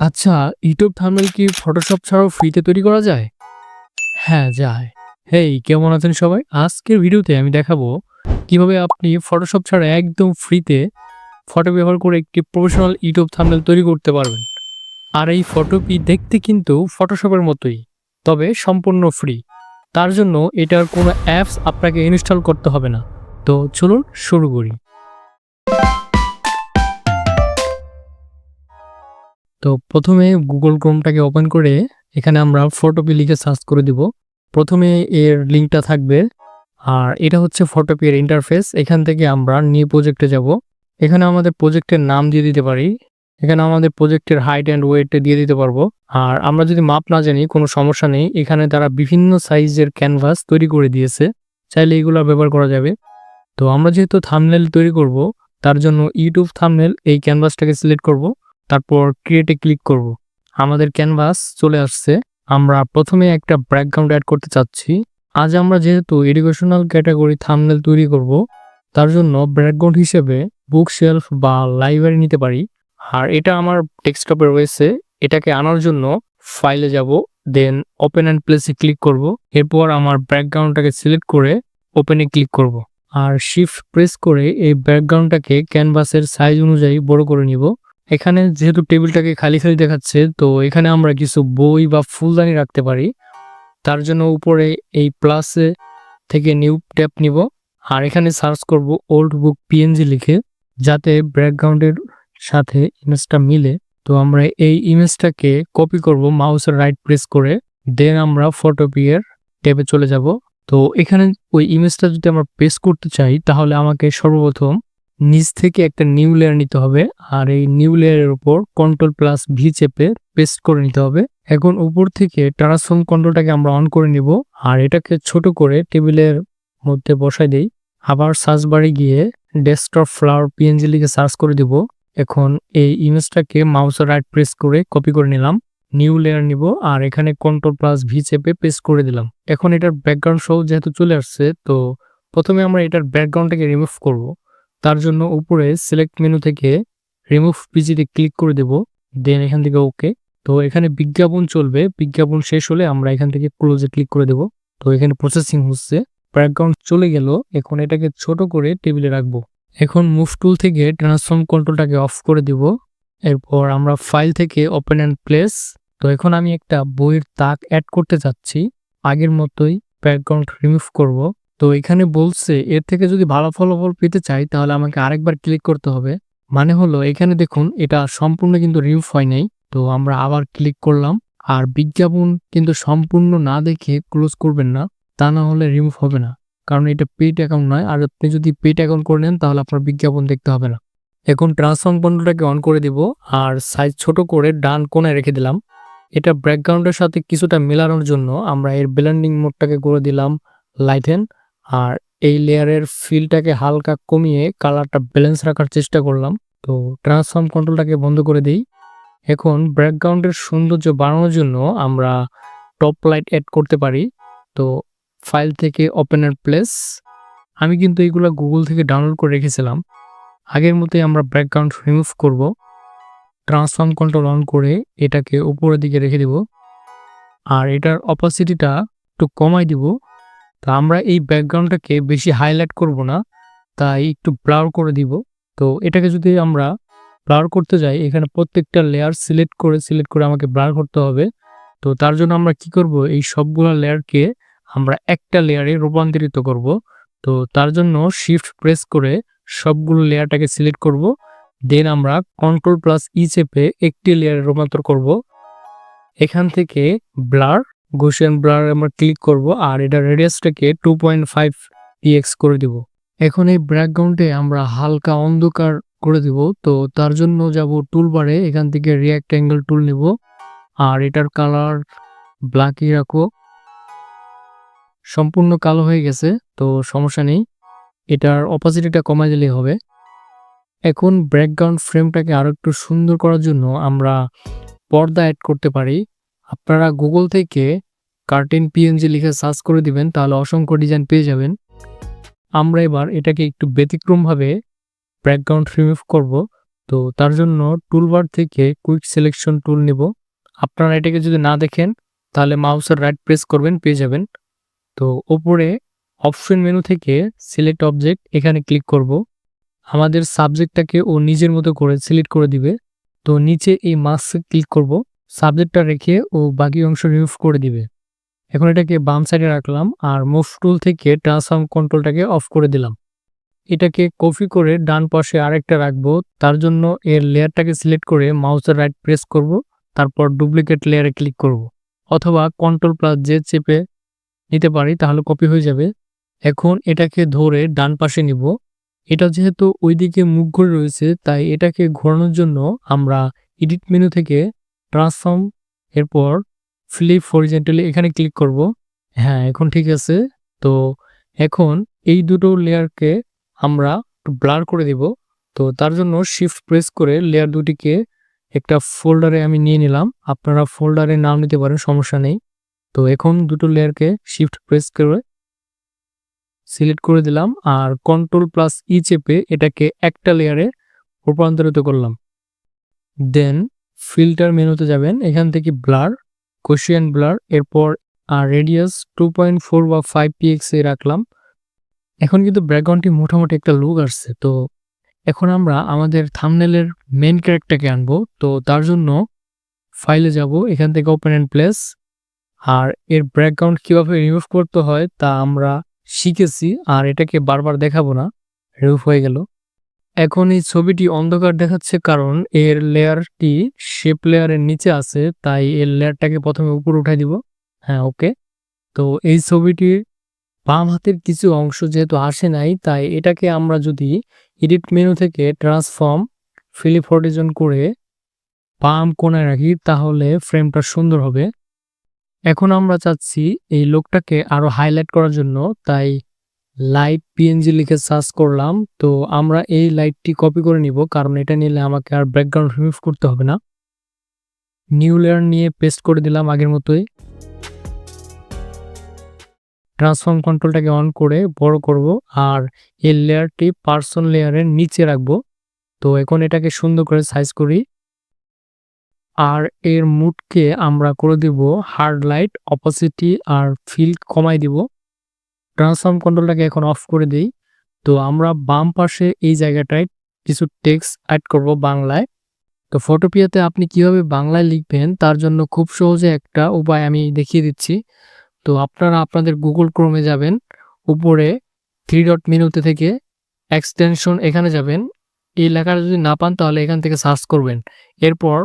আচ্ছা YouTube thumbnail কি Photoshop ছাড়াও ফ্রিতে তৈরি করা যায়? হ্যাঁ যায়। হেই, কেমন আছেন সবাই? আজকের ভিডিওতে আমি দেখাবো কীভাবে আপনি ফটোশপ ছাড়া একদম ফ্রিতে ফটো ব্যবহার করে একটি প্রফেশনাল ইউটিউব থাম্বনেল তৈরি করতে পারবেন। আর এই ফটোপি দেখতে কিন্তু ফটোশপের মতোই, তবে সম্পূর্ণ ফ্রি তার জন্য এটার কোনো অ্যাপস আপনাকে ইনস্টল করতে হবে না। তো চলুন শুরু করি। তো প্রথমে গুগল ক্রোমটাকে ওপেন করে এখানে আমরা ফটোপি লিখে সার্চ করে দিব। প্রথমে এর লিঙ্কটা থাকবে। আর এটা হচ্ছে ফটোপি এর ইন্টারফেস এখান থেকে আমরা নিউ প্রজেক্টে যাব। এখানে আমাদের প্রজেক্টের নাম দিয়ে দিতে পারি। এখানে আমাদের প্রজেক্টের হাইট অ্যান্ড ওয়েট দিয়ে দিতে পারব। আর আমরা যদি মাপ না জানি, কোনো সমস্যা নেই। এখানে তারা বিভিন্ন সাইজের ক্যানভাস তৈরি করে দিয়েছে। চাইলে এগুলো ব্যবহার করা যাবে। তো আমরা যেহেতু থামনেল তৈরি করব, তার জন্য ইউটিউব থামনেল এই ক্যানভাসটাকে সিলেক্ট করব। তারপর ক্রিয়েটে ক্লিক করব। আমাদের ক্যানভাস চলে আসছে। আমরা প্রথমে একটা ব্যাকগ্রাউন্ড অ্যাড করতে চাচ্ছি। আজ আমরা যেহেতু এডুকেশনাল ক্যাটাগরি থামনেল তৈরি করব, তার জন্য ব্যাকগ্রাউন্ড হিসেবে বুক শেলফ বা লাইব্রেরি নিতে পারি। আর এটা আমার ডেস্কটপে রয়েছে। এটাকে আনার জন্য ফাইলে যাব দেন ওপেন অ্যান্ড প্লেসে ক্লিক করব। এরপর আমার ব্যাকগ্রাউন্ডটাকে সিলেক্ট করে ওপেনে ক্লিক করব। আর শিফট প্রেস করে এই ব্যাকগ্রাউন্ডটাকে ক্যানভাসের সাইজ অনুযায়ী বড় করে নিব। এখানে যেহেতু টেবিলটাকে খালি খালি দেখাচ্ছে, তো এখানে আমরা কিছু বই বা ফুলদানি রাখতে পারি। তার জন্য উপরে এই প্লাসে থেকে নিউ ট্যাপ নিব। আর এখানে সার্চ করব ওল্ড বুক পিএনজি লিখে, যাতে ব্যাকগ্রাউন্ডের সাথে ইমেজটা মিলে। তো আমরা এই ইমেজটাকে কপি করব মাউসের রাইট প্রেস করে। দেন আমরা ফটোপিয়ার ট্যাবে চলে যাব। তো এখানে ওই ইমেজটা যদি আমরা পেস্ট করতে চাই, তাহলে আমাকে সর্বপ্রথম নিচ থেকে একটা নিউ লেয়ার নিতে হবে। আর এই নিউ লেয়ারের উপর কন্ট্রোল প্লাস ভি চেপে পেস্ট করে নিতে হবে। এখন উপর থেকে ট্রান্সফর্ম কন্ট্রোলটাকে আমরা অন করে নিব। আর এটাকে ছোট করে টেবিলের মধ্যে বসাই দেই। আবার সার্চ বারে গিয়ে ডেস্কটপ ফ্লাওয়ার পিএনজি লিখে সার্চ করে দিব। এখন এই ইমেজটাকে মাউসের রাইট প্রেস করে কপি করে নিলাম। নিউ লেয়ার নিব। আর এখানে কন্ট্রোল প্লাস ভি চেপে পেস্ট করে দিলাম। এখন এটার ব্যাকগ্রাউন্ড সহ যেহেতু চলে আসছে, তো প্রথমে আমরা এটার ব্যাকগ্রাউন্ডটাকে রিমুভ করব। তার জন্য উপরে সিলেক্ট মেনু থেকে রিমুভ পিজিতে ক্লিক করে দেব দেন এখান থেকে ওকে তো এখানে বিজ্ঞাপন চলবে, বিজ্ঞাপন শেষ হলে আমরা এখান থেকে ক্লোজে ক্লিক করে দেব। তো এখানে প্রসেসিং হচ্ছে ব্যাকগ্রাউন্ড চলে গেল, এখন এটাকে ছোট করে টেবিলে রাখব। এখন মুভ টুল থেকে ট্রান্সফর্ম কন্ট্রোলটাকে অফ করে দিব। এরপর আমরা ফাইল থেকে ওপেন অ্যান্ড প্লেস তো এখন আমি একটা বইয়ের তাক অ্যাড করতে চাচ্ছি। আগের মতোই ব্যাকগ্রাউন্ড রিমুভ করব। তো এখানে বলছে, এর থেকে যদি ভালো ফলাফল পেতে চাই, তাহলে আমাকে আরেকবার ক্লিক করতে হবে। মানে হলো, এখানে দেখুন, এটা সম্পূর্ণ কিন্তু রিমুভ হয় নাই। তো আমরা আবার ক্লিক করলাম। আর বিজ্ঞাপন কিন্তু সম্পূর্ণ না দেখে ক্লোজ করবেন না, তা না হলে রিমুভ হবে না। কারণ এটা পেড অ্যাকাউন্ট নয়। আর আপনি যদি পেড অ্যাকাউন্ট করে নেন, তাহলে আপনার বিজ্ঞাপন দেখতে হবে না। এখন ট্রান্সফর্ম বন্ডটাকে অন করে দিব। আর সাইজ ছোট করে ডান কোণে রেখে দিলাম। এটা ব্যাকগ্রাউন্ডের সাথে কিছুটা মেলানোর জন্য আমরা এর ব্লেন্ডিং মোডটাকে করে দিলাম লাইটেন আর এই লেয়ারের ফিলটাকে হালকা কমিয়ে কালারটা ব্যালেন্স রাখার চেষ্টা করলাম। তো ট্রান্সফর্ম কন্ট্রোলটাকে বন্ধ করে দিই। এখন ব্যাকগ্রাউন্ডের সৌন্দর্য বাড়ানোর জন্য আমরা টপ লাইট অ্যাড করতে পারি। তো ফাইল থেকে ওপেনার প্লেস আমি কিন্তু এইগুলো গুগল থেকে ডাউনলোড করে রেখেছিলাম। আগের মতোই আমরা ব্যাকগ্রাউন্ড রিমুভ করব। ট্রান্সফর্ম কন্ট্রোল অন করে এটাকে উপরের দিকে রেখে দিব। আর এটার অপাসিটিটা একটু কমাই দিব। তো আমরা এই ব্যাকগ্রাউন্ডটাকে বেশি হাইলাইট করব না, তাই একটু ব্লার করে দিব। তো এটাকে যদি আমরা ব্লার করতে যাই, এখানে প্রত্যেকটা লেয়ার সিলেক্ট করে সিলেক্ট করে আমাকে ব্লার করতে হবে। তো তার জন্য আমরা কি করব? এই সবগুলো লেয়ারকে আমরা একটা লেয়ারে রূপান্তরিত করব। তো তার জন্য শিফট প্রেস করে সবগুলো লেয়ারটাকে সিলেক্ট করব। দেন আমরা কন্ট্রোল প্লাস ই চেপে একটি লেয়ারে রূপান্তর করব। এখান থেকে ব্লার গোশিয়ান ব্লার আমরা ক্লিক করব আর এটা রেডিয়াসটাকে টু পয়েন্ট ফাইভ পিএক্স করে দিব। এখন এই ব্যাকগ্রাউন্ডে আমরা হালকা অন্ধকার করে দিব, তো তার জন্য যাব টুল টুলবারে এখান থেকে রিয়াক্ট অ্যাঙ্গেল টুল নিব। আর এটার কালার ব্ল্যাকই রাখো। সম্পূর্ণ কালো হয়ে গেছে, তো সমস্যা নেই। এটার অপাসিটিটা কমাই দিলেই হবে। এখন ব্যাকগ্রাউন্ড ফ্রেমটাকে আরও একটু সুন্দর করার জন্য আমরা পর্দা অ্যাড করতে পারি। আপনারা গুগল থেকে কার্টেন পিএনজি লিখে সার্চ করে দিবেন, তাহলে অসংখ্য ডিজাইন পেয়ে যাবেন। আমরা এবার এটাকে একটু ব্যতিক্রমভাবে ব্যাকগ্রাউন্ড রিমুভ করব। তো তার জন্য টুলবার থেকে কুইক সিলেকশন টুল নিব। আপনারা এটাকে যদি না দেখেন, তাহলে মাউসের রাইট প্রেস করবেন, পেয়ে যাবেন। তো ওপরে অপশন মেনু থেকে সিলেক্ট অবজেক্ট এখানে ক্লিক করব। আমাদের সাবজেক্টটাকে ও নিজের মতো করে সিলেক্ট করে দিবে। তো নিচে এই মাস্ক ক্লিক করব। সাবজেক্টটা রেখে ও বাকি অংশ রিমুভ করে দিবে। এখন এটাকে বাম সাইডে রাখলাম আর মুভ টুল থেকে ট্রান্সফর্ম কন্ট্রোলটাকে অফ করে দিলাম। এটাকে কপি করে ডান পাশে আরেকটা রাখব, তার জন্য এর লেয়ারটাকে সিলেক্ট করে মাউসের রাইট প্রেস করব, তারপর ডুপ্লিকেট লেয়ারে ক্লিক করব। অথবা কন্ট্রোল প্লাস যে চেপে নিতে পারি, তাহলে কপি হয়ে যাবে। এখন এটাকে ধরে ডান পাশে নিব। এটা যেহেতু ওইদিকে মুখ ঘুরে রয়েছে, তাই এটাকে ঘোরানোর জন্য আমরা এডিট মেনু থেকে ট্রান্সফর্ম এরপর ফ্লিপ হরিজেন্টালি এখানে ক্লিক করব। হ্যাঁ এখন ঠিক আছে। তো এখন এই দুটো লেয়ারকে আমরা ব্লার করে দিব। তো তার জন্য শিফট প্রেস করে লেয়ার দুটিকে একটা ফোল্ডারে আমি নিয়ে নিলাম। আপনারা ফোল্ডারে নাম নিতে পারেন, সমস্যা নেই। তো এখন দুটো লেয়ারকে শিফট প্রেস করে সিলেক্ট করে দিলাম আর কন্ট্রোল প্লাস ই চেপে এটাকে একটা লেয়ারে রূপান্তরিত করলাম। দেন ফিল্টার মেনুতে যাবেন। এখান থেকে ব্লার কোশিয়ান ব্লার, এরপর আর রেডিয়াস টু পয়েন্ট ফোর বা ফাইভ পিএক্স রাখলাম। এখন কিন্তু ব্যাকগ্রাউন্ডটি মোটামুটি একটা লুক আসছে, তো এখন আমরা আমাদের থামনেলের মেন ক্যারেক্টারকে আনব। তো তার জন্য ফাইলে যাব, এখান থেকে ওপেন অ্যান্ড প্লেস আর এর ব্যাকগ্রাউন্ড কীভাবে রিমুভ করতে হয় তা আমরা শিখেছি, আর এটাকে বারবার দেখাবো না। রিমুভ হয়ে গেল। এখন এই ছবিটি অন্ধকার দেখাচ্ছে কারণ এর লেয়ারটি শেপ লেয়ারের নিচে আছে, তাই এর লেয়ারটাকে প্রথমে উপরে উঠাই দিব। হ্যাঁ ওকে। তো এই ছবিটির বাম হাতের কিছু অংশ যেহেতু আসে নাই, তাই এটাকে আমরা যদি এডিট মেনু থেকে ট্রান্সফর্ম ফিলিপ হরিজন করে বাম কোনায় রাখি, তাহলে ফ্রেমটা সুন্দর হবে। এখন আমরা চাচ্ছি এই লোকটাকে আরও হাইলাইট করার জন্য, তাই লাইট পিএনজি লিখে সার্চ করলাম, তো আমরা এই লাইটটি কপি করে নিব, কারণ এটা নিলে আমাকে আর ব্যাকগ্রাউন্ড রিমুভ করতে হবে না। নিউ লেয়ার নিয়ে পেস্ট করে দিলাম আগের মতোই। ট্রান্সফর্ম কন্ট্রোলটাকে অন করে বড় করব, আর এই লেয়ারটি পার্সন লেয়ারের নিচে রাখব। তো এখন এটাকে সুন্দর করে সাইজ করি। আর এর মুডকে আমরা করে দিব হার্ড লাইট অপোসিটি আর ফিল কমাই দিব। ট্রান্সফর্ম কন্ট্রোলটাকে এখন অফ করে দিই। তো আমরা বাম পাশে এই জায়গাটায় কিছু টেক্সট অ্যাড করব বাংলায়। তো ফটোপিয়াতে আপনি কীভাবে বাংলায় লিখবেন তার জন্য খুব সহজে একটা উপায় আমি দেখিয়ে দিচ্ছি। তো আপনারা আপনাদের গুগল ক্রোমে যাবেন, উপরে থ্রি ডট মেনুতে থেকে এক্সটেনশন এখানে যাবেন। এই লেখাটা যদি না পান তাহলে এখান থেকে সার্চ করবেন। এরপর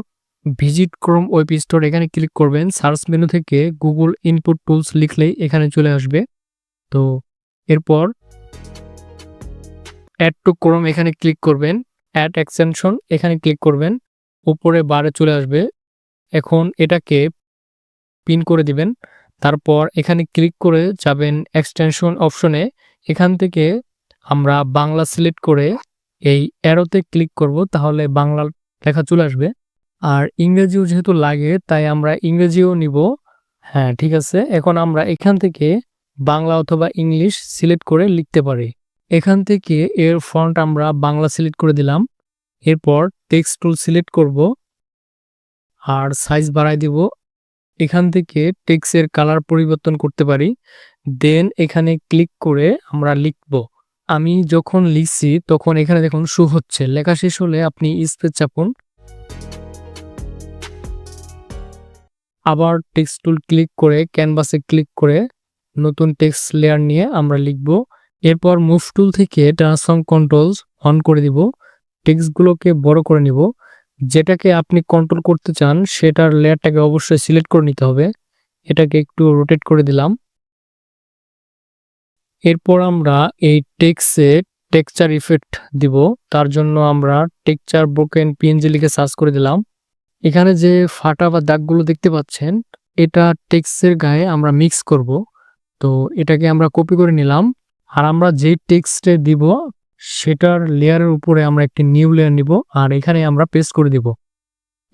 ভিজিট ক্রোম ওয়েব স্টোর এখানে ক্লিক করবেন। সার্চ মেনু থেকে গুগল ইনপুট টুলস লিখলেই এখানে চলে আসবে। তো এরপর অ্যাড টু ক্রোম এখানে ক্লিক করবেন অ্যাড এক্সটেনশন এখানে ক্লিক করবেন, উপরে বারে চলে আসবে। এখন এটাকে পিন করে দিবেন, তারপর এখানে ক্লিক করে যাবেন এক্সটেনশন অপশনে এখান থেকে আমরা বাংলা সিলেক্ট করে এই অ্যারোতে ক্লিক করব, তাহলে বাংলা লেখা চলে আসবে। আর ইংরেজিও যেহেতু লাগে, তাই আমরা ইংরেজিও নিব। হ্যাঁ ঠিক আছে। এখন আমরা এখান থেকে বাংলা অথবা ইংলিশ সিলেক্ট করে লিখতে পারি। এখান থেকে এর ফন্ট আমরা বাংলা সিলেক্ট করে দিলাম। এরপর টেক্সট টুল সিলেক্ট করব আর সাইজ বাড়াই দিব। এখান থেকে টেক্সের কালার পরিবর্তন করতে পারি। দেন এখানে ক্লিক করে আমরা লিখব। আমি যখন লিখছি তখন এখানে দেখুন শু হচ্ছে। লেখা শেষ হলে আপনি স্পেস চাপুন। আবার টেক্সট টুল ক্লিক করে ক্যানভাসে ক্লিক করে নতুন টেক্সট লেয়ার নিয়ে আমরা লিখব। এরপর মুভ টুল থেকে ট্রান্সফর্ম কন্ট্রোলস অন করে দিব। টেক্সটগুলোকে বড় করে নিব। যেটাকে আপনি কন্ট্রোল করতে চান, সেটার লেয়ারটাকে অবশ্যই সিলেক্ট করে নিতে হবে। এটাকে একটু রোটেট করে দিলাম। এরপর আমরা এই টেক্সে টেক্সচার ইফেক্ট দিব। তার জন্য আমরা টেক্সচার ব্রোকেন পিএনজি লিখে সার্চ করে দিলাম। এখানে যে ফাটা বা দাগগুলো দেখতে পাচ্ছেন, এটা টেক্সের গায়ে আমরা মিক্স করব। তো এটাকে আমরা কপি করে নিলাম। আর আমরা যে টেক্সটে দিব, সেটার লেয়ারের উপরে আমরা একটি নিউ লেয়ার নিব আর এখানে আমরা পেস্ট করে দিব।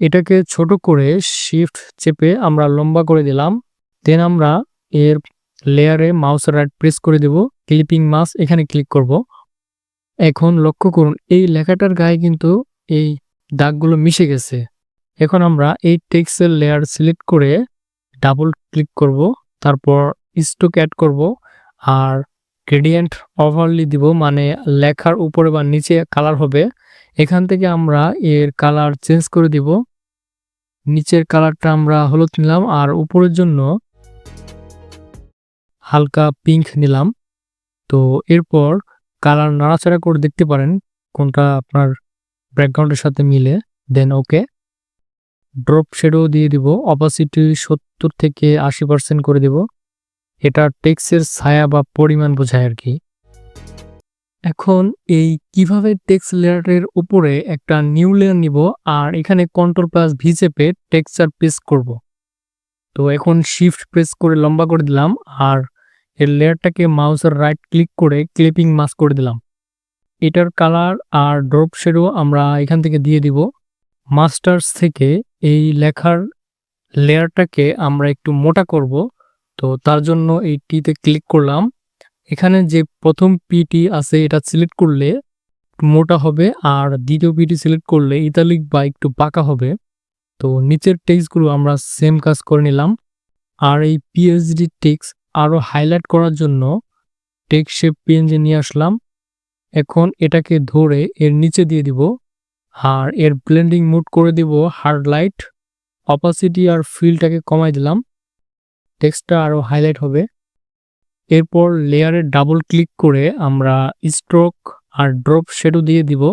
এটাকে ছোট করে শিফট চেপে আমরা লম্বা করে দিলাম। দেন আমরা এর লেয়ারে মাউসের রাইট প্রেস করে দেব। ক্লিপিং মাস এখানে ক্লিক করব। এখন লক্ষ্য করুন, এই লেখাটার গায়ে কিন্তু এই দাগগুলো মিশে গেছে। এখন আমরা এই টেক্সের লেয়ার সিলেক্ট করে ডাবল ক্লিক করব। তারপর স্টোক অ্যাড করব আর গ্রেডিয়েন্ট ওভারলি দিব মানে লেখার উপরে বা নিচে কালার হবে। এখান থেকে আমরা এর কালার চেঞ্জ করে দিব। নিচের কালারটা আমরা হলুদ নিলাম আর উপরের জন্য হালকা পিঙ্ক নিলাম। তো এরপর কালার নাড়াচাড়া করে দেখতে পারেন কোনটা আপনার ব্যাকগ্রাউন্ডের সাথে মিলে দেন ওকে ড্রপ শেডো দিয়ে দিব অপাসিটি সত্তর থেকে আশি পার্সেন্ট করে দিব। এটা টেক্সের ছায়া বা পরিমাণ বোঝায় আর কি। এখন এই কীভাবে টেক্স লেয়ারের উপরে একটা নিউ লেয়ার নিব আর এখানে কন্ট্রোল প্লাস ভি চেপে টেক্সচার প্রেস করব। তো এখন শিফট প্রেস করে লম্বা করে দিলাম আর এর লেয়ারটাকে মাউসের রাইট ক্লিক করে ক্লিপিং মাস করে দিলাম। এটার কালার আর ড্রপ শেডও আমরা এখান থেকে দিয়ে দিব। মাস্টার্স থেকে এই লেখার লেয়ারটাকে আমরা একটু মোটা করব। তো তার জন্য এই টিতে ক্লিক করলাম। এখানে যে প্রথম পিটি আছে, এটা সিলেক্ট করলে মোটা হবে আর দ্বিতীয় পিটি সিলেক্ট করলে ইতালিক বা একটু পাকা হবে। তো নিচের টেক্সটগুলো আমরা সেম কাজ করে নিলাম। আর এই পিএইচডি টেক্স আরও হাইলাইট করার জন্য টেক্স শেপ পিএনজি নিয়ে আসলাম। এখন এটাকে ধরে এর নিচে দিয়ে দিব। আর এর ব্লেন্ডিং মুড করে দিব হার্ড লাইট, অপাসিটি আর ফিলটাকে কমাই দিলাম। টেক্সটটা আরও হাইলাইট হবে। এরপর লেয়ারে ডাবল ক্লিক করে আমরা স্ট্রোক আর ড্রপ শেডও দিয়ে দিব,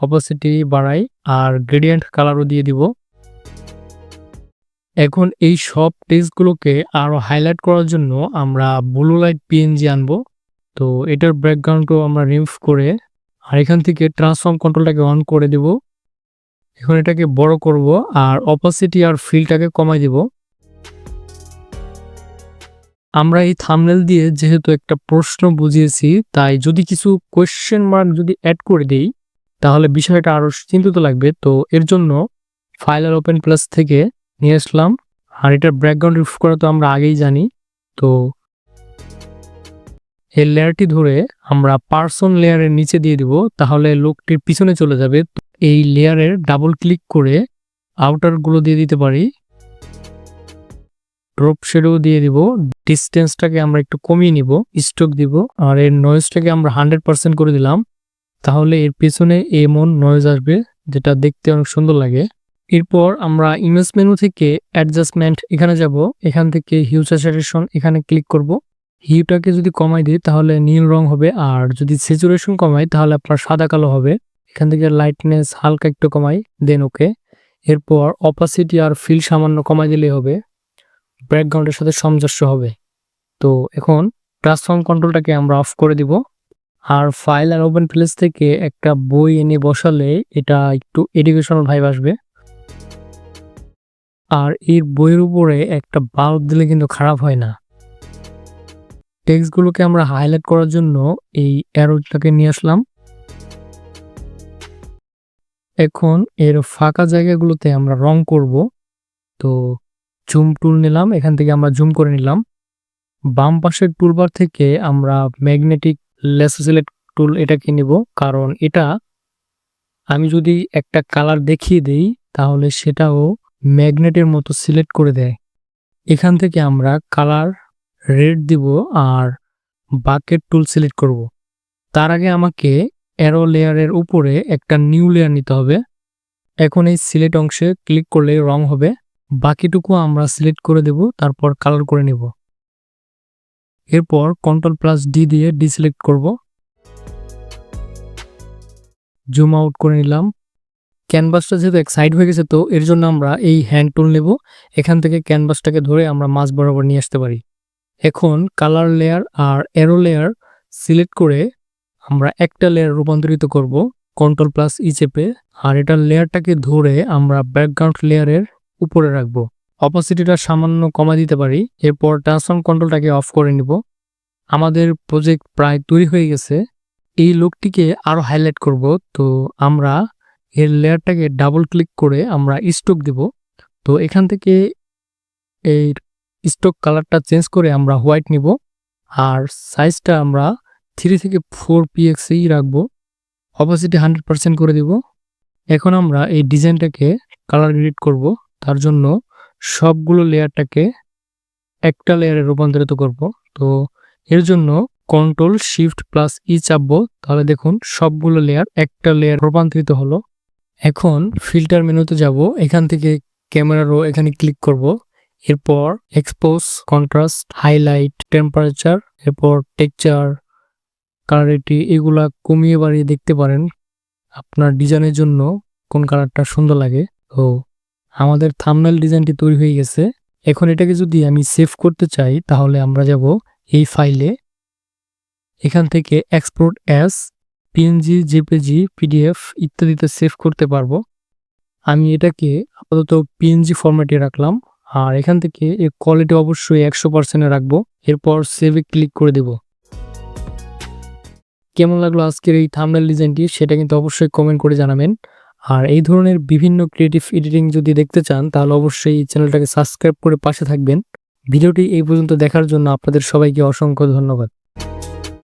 অপাসিটি বাড়াই আর গ্রেডিয়েন্ট কালারও দিয়ে দিব। এখন এই সব টেক্সটগুলোকে আরও হাইলাইট করার জন্য আমরা ব্লু লাইট পিএনজি আনব। তো এটার ব্যাকগ্রাউন্ডও আমরা রিমুভ করে আর এখান থেকে ট্রান্সফর্ম কন্ট্রোলটাকে অন করে দেব। এখন এটাকে বড় করব আর অপাসিটি আর ফিলটাকে কমাই দিব। আমরা এই থামনেল দিয়ে যেহেতু একটা প্রশ্ন বুঝিয়েছি, তাই যদি কিছু কোয়েশ্চেন মার্ক যদি অ্যাড করে দিই, তাহলে বিষয়টা আরও চিন্তিত লাগবে। তো এর জন্য ফাইল আর ওপেন প্লাস থেকে নিয়ে আসলাম। আর এটার ব্যাকগ্রাউন্ড রিমুভ করা তো আমরা আগেই জানি। তো এই লেয়ারটি ধরে আমরা পার্সন লেয়ারের নিচে দিয়ে দিব, তাহলে লোকটির পিছনে চলে যাবে। এই লেয়ারের ডাবল ক্লিক করে আউটারগুলো দিয়ে দিতে পারি। ড্রপ শেডও দিয়ে দিব। ডিস্টেন্সটাকে আমরা একটু কমিয়ে নিব স্ট্রোক দিব, আর এর নয়েজটাকে আমরা হান্ড্রেড পার্সেন্ট করে দিলাম। তাহলে এর পেছনে এমন নয়েজ আসবে, যেটা দেখতে অনেক সুন্দর লাগে। এরপর আমরা ইমেজ মেনু থেকে অ্যাডজাস্টমেন্ট এখানে যাব। এখান থেকে হিউ স্যাচুরেশন এখানে ক্লিক করব। হিউটাকে যদি কমাই দিই, তাহলে নীল রং হবে, আর যদি স্যাচুরেশন কমাই, তাহলে আপনার সাদা কালো হবে। এখান থেকে লাইটনেস হালকা একটু কমাই দেন ওকে এরপর অপাসিটি আর ফিল সামান্য কমাই দিলেই হবে। ব্যাকগ্রাউন্ডের সাথে সামঞ্জস্য হবে। তো এখন ট্রান্সফর্ম কন্ট্রোলটাকে আমরা অফ করে দিব। আর ফাইল আর ওপেন প্লেস থেকে একটা বই এনে বসালে এটা একটু এডুকেশনাল ভাইব আসবে। আর এর বইয়ের উপরে একটা বাল্ব দিলে কিন্তু খারাপ হয় না। টেক্সটগুলোকে আমরা হাইলাইট করার জন্য এই অ্যারোটাকে নিয়ে আসলাম। এখন এর ফাঁকা জায়গাগুলোতে আমরা রং করব। তো জুম টুল নিলাম, এখান থেকে আমরা জুম করে নিলাম। বাম পাশের টুলবার থেকে আমরা ম্যাগনেটিক লেস সিলেক্ট টুল এটাকে নিব। কারণ এটা আমি যদি একটা কালার দেখিয়ে দেই, তাহলে সেটাও ম্যাগনেটের মতো সিলেক্ট করে দেয়। এখান থেকে আমরা কালার রেড দিব আর বাকেট টুল সিলেক্ট করব। তার আগে আমাকে অ্যারো লেয়ারের উপরে একটা নিউ লেয়ার নিতে হবে। এখন এই সিলেক্ট অংশে ক্লিক করলে রং হবে। বাকিটুকু আমরা সিলেক্ট করে দেব, তারপর কালার করে নেব। এরপর কন্ট্রোল প্লাস ডি দিয়ে ডিসিলেক্ট করব। জুম আউট করে নিলাম। ক্যানভাসটা যেহেতু এক সাইড হয়ে গেছে, তো এর জন্য আমরা এই হ্যান্ড টুল নেব। এখান থেকে ক্যানভাসটাকে ধরে আমরা মাছ বরাবর নিয়ে আসতে পারি। এখন কালার লেয়ার আর অ্যারো লেয়ার সিলেক্ট করে আমরা একটা লেয়ার রূপান্তরিত করব কন্ট্রোল প্লাস ই চেপে। আর এটার লেয়ারটাকে ধরে আমরা ব্যাকগ্রাউন্ড লেয়ারের উপরে রাখব। অপোসিটিটা সামান্য কমা দিতে পারি, এরপর ট্রান্সফর্ম কন্ট্রোলটাকে অফ করে নিব। আমাদের প্রজেক্ট প্রায় তৈরি হয়ে গেছে। এই লোকটিকে আরও হাইলাইট করব। তো আমরা এর লেয়ারটাকে ডাবল ক্লিক করে আমরা স্টোক দেব। তো এখান থেকে এই স্টোক কালারটা চেঞ্জ করে আমরা হোয়াইট নিব। আর সাইজটা আমরা থ্রি থেকে ফোর পিএক্সেই রাখব। অপোসিটি হান্ড্রেড পার্সেন্ট করে দিব। এখন আমরা এই ডিজাইনটাকে কালার গ্রেড করব। তার জন্য সবগুলো লেয়ারটাকে একটা লেয়ারে রূপান্তরিত করব। তো এর জন্য কন্ট্রোল শিফট প্লাস ই চাপবো। তাহলে দেখুন সবগুলো লেয়ার একটা লেয়ার রূপান্তরিত হলো। এখন ফিল্টার মেনুতে যাব। এখান থেকে ক্যামেরা রো এখানে ক্লিক করব। এরপর এক্সপোজ কন্ট্রাস্ট হাইলাইট টেম্পারেচার এরপর টেকচার কালারিটি এগুলা কমিয়ে বাড়িয়ে দেখতে পারেন। আপনার ডিজাইনের জন্য কোন কালারটা সুন্দর লাগে। তো আমাদের থামনেল ডিজাইনটি তৈরি হয়ে গেছে। এখন এটাকে যদি আমি সেভ করতে চাই, তাহলে আমরা যাব এই ফাইলে এখান থেকে export as PNG JPG PDF ইত্যাদিতে সেভ করতে পারব। আমি এটাকে আপাতত পিএনজি ফরম্যাটে রাখলাম। আর এখান থেকে এর কোয়ালিটি অবশ্যই একশো পার্সেন্টে রাখব। এরপর সেভে ক্লিক করে দেব। কেমন লাগল আজকের এই থামনেল ডিজাইনটি সেটা কিন্তু অবশ্যই কমেন্ট করে জানাবেন। আর এই ধরনের বিভিন্ন ক্রিয়েটিভ এডিটিং যদি দেখতে চান, তাহলে অবশ্যই এই চ্যানেলটাকে সাবস্ক্রাইব করে পাশে থাকবেন। ভিডিওটি এই পর্যন্ত দেখার জন্য আপনাদের সবাইকে অসংখ্য ধন্যবাদ।